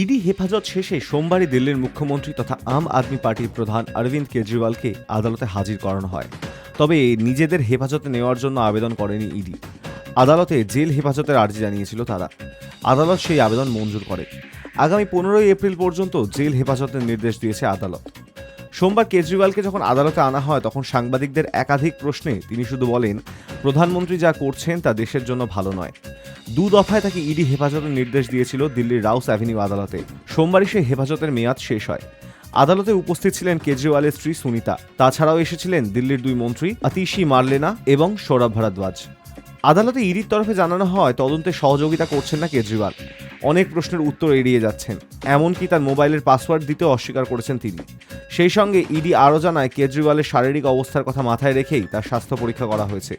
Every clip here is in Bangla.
ইডি হেফাজত শেষে সোমবারই দিল্লির মুখ্যমন্ত্রী তথা আম আদমি পার্টির প্রধান অরবিন্দ কেজরিওয়ালকে আদালতে হাজির করানো হয়। তবে নিজেদের হেফাজতে নেওয়ার জন্য আবেদন করেনি ইডি। আদালতে জেল হেফাজতের আর্জি জানিয়েছিল তারা। আদালত সেই আবেদন মঞ্জুর করে। আগামী পনেরোই এপ্রিল পর্যন্ত জেল হেফাজতের নির্দেশ দিয়েছে আদালত। সোমবার কেজরিওয়ালকে যখন আদালতে আনা হয়, তখন সাংবাদিকদের একাধিক প্রশ্নে তিনি শুধু বলেন, প্রধানমন্ত্রী যা করছেন তা দেশের জন্য ভালো নয়। দু দফায় তাকে ইডি হেফাজতের নির্দেশ দিয়েছিল দিল্লির রাউস অ্যাভিনিউ আদালতে। সোমবারই সেই হেফাজতের মেয়াদ শেষ হয়। আদালতে উপস্থিত ছিলেন কেজরিওয়ালের স্ত্রী সুনিতা। তাছাড়াও এসেছিলেন দিল্লির দুই মন্ত্রী আতিশি মার্লেনা এবং সৌরভ ভারদ্বাজ। আদালতে ইডির তরফে জানানো হয়, তদন্তে সহযোগিতা করছেন না কেজরিওয়াল। অনেক প্রশ্নের উত্তর এড়িয়ে যাচ্ছেন। এমনকি তার মোবাইলের পাসওয়ার্ড দিতেও অস্বীকার করেছেন তিনি। সেই সঙ্গে ইডি আরও জানায়, কেজরিওয়ালের শারীরিক অবস্থার কথা মাথায় রেখেই তার স্বাস্থ্য পরীক্ষা করা হয়েছে।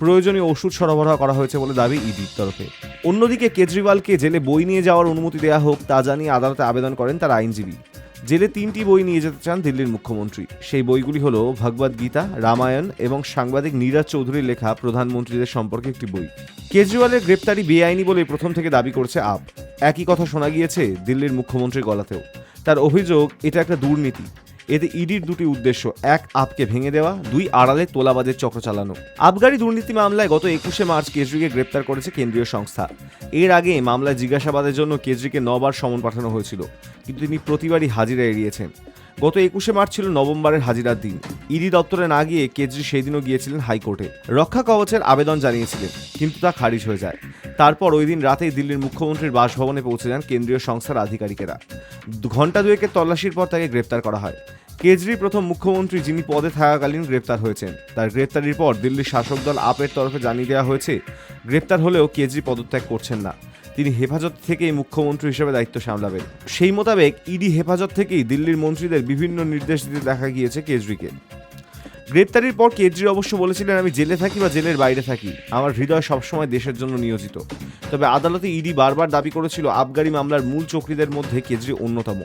প্রয়োজনীয় ওষুধ সরবরাহ করা হয়েছে বলে দাবি ইডির তরফে। অন্যদিকে কেজরিওয়ালকে জেলে বই নিয়ে যাওয়ার অনুমতি দেওয়া হোক তা জানিয়ে আদালতে আবেদন করেন তার আইনজীবী। জেলে তিনটি বই নিয়ে যেতে চান দিল্লির মুখ্যমন্ত্রী। সেই বইগুলি হল ভগবদ গীতা, রামায়ণ এবং সাংবাদিক নীরাজ চৌধুরীর লেখা প্রধানমন্ত্রীদের সম্পর্কে একটি বই। কেজরিওয়ালের গ্রেপ্তারি বেআইনি বলে প্রথম থেকে দাবি করছে আপ। একই কথা শোনা গিয়েছে দিল্লির মুখ্যমন্ত্রীর গলাতেও। তার অভিযোগ, এটা একটা দুর্নীতি। এতে ইডির দুটি উদ্দেশ্য। এক, আপকে ভেঙে দেওয়া। দুই, আড়ালে তোলাবাজের চক্র চালানো। আবগারি দুর্নীতি মামলায় গত একুশে মার্চ কেজরিকে গ্রেপ্তার করেছে কেন্দ্রীয় সংস্থা। এর আগে মামলায় জিজ্ঞাসাবাদের জন্য কেজরিকে নবার সমন পাঠানো হয়েছিল। কিন্তু তিনি প্রতিবারই হাজিরা এড়িয়েছেন। গত একুশে মার্চ ছিল নভেম্বরের হাজিরার দিন। ইডি দপ্তরে না গিয়ে কেজরি সেই দিনও গিয়েছিলেন হাইকোর্টে। রক্ষা কবচের আবেদন জানিয়েছিলেন, কিন্তু তা খারিজ হয়ে যায়। তারপর ওই দিন রাতেই দিল্লির মুখ্যমন্ত্রীর বাসভবনে পৌঁছে যান কেন্দ্রীয় সংস্থার আধিকারিকেরা। ঘণ্টা দুয়েকের তল্লাশির পর তাকে গ্রেপ্তার করা হয়। কেজরি প্রথম মুখ্যমন্ত্রী যিনি পদে থাকাকালীন গ্রেপ্তার হয়েছেন। তার গ্রেপ্তারির পর দিল্লির শাসক দল আপের তরফে জানিয়ে দেওয়া হয়েছে, গ্রেপ্তার হলেও কেজরি পদত্যাগ করছেন না। তিনি হেফাজত থেকেই মুখ্যমন্ত্রী হিসেবে দায়িত্ব সামলাবেন। সেই মোতাবেক ইডি হেফাজত থেকেই দিল্লির মন্ত্রীদের বিভিন্ন নির্দেশ দিতে দেখা গিয়েছে কেজরিকে। গ্রেপ্তারির পর কেজরি অবশ্য বলেছিলেন, আমি জেলে থাকি বা জেলের বাইরে থাকি। আমার হৃদয় সবসময় দেশের জন্য নিয়োজিত। তবে আদালতে ইডি বারবার দাবি করেছিল, আবগারি মামলার মূল চক্রীদের মধ্যে কেজরি অন্যতম।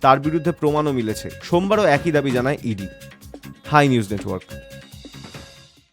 তার বিরুদ্ধে প্রমাণও মিলেছে। সোমবারও একই দাবি জানায় ইডি। High news network.